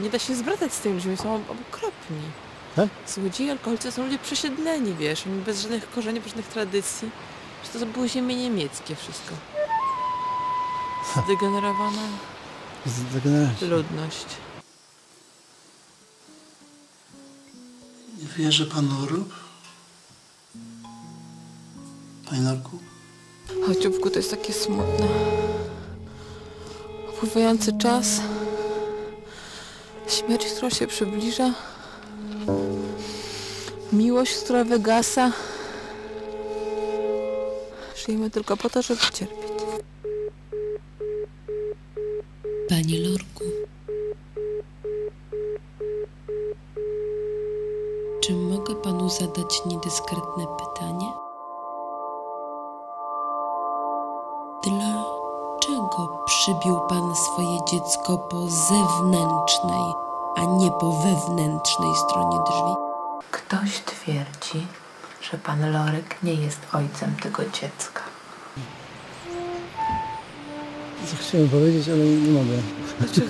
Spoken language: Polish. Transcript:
Nie da się zbratać z tymi ludźmi, są okropni. Tak? Złodzieje, alkoholicy są ludzie przesiedleni, wiesz, oni bez żadnych korzeni, bez żadnych tradycji. Że to było ziemie niemieckie wszystko. Zdegenerowana Zdegenerować. ludność. Nie wierzy pan Orób? Panie Norku? Chociubku, to jest takie smutne. Upływający czas. Śmierć, która się przybliża. Miłość, która wygasa. Żyjemy tylko po to, żeby cierpieć. Panie Lorku, czy mogę panu zadać niedyskretne pytanie? Dlaczego przybił pan swoje dziecko po zewnętrznej, a nie po wewnętrznej stronie drzwi? Ktoś twierdzi, że pan Lorek nie jest ojcem tego dziecka. Co chciałem powiedzieć, ale nie mogę. Znaczy,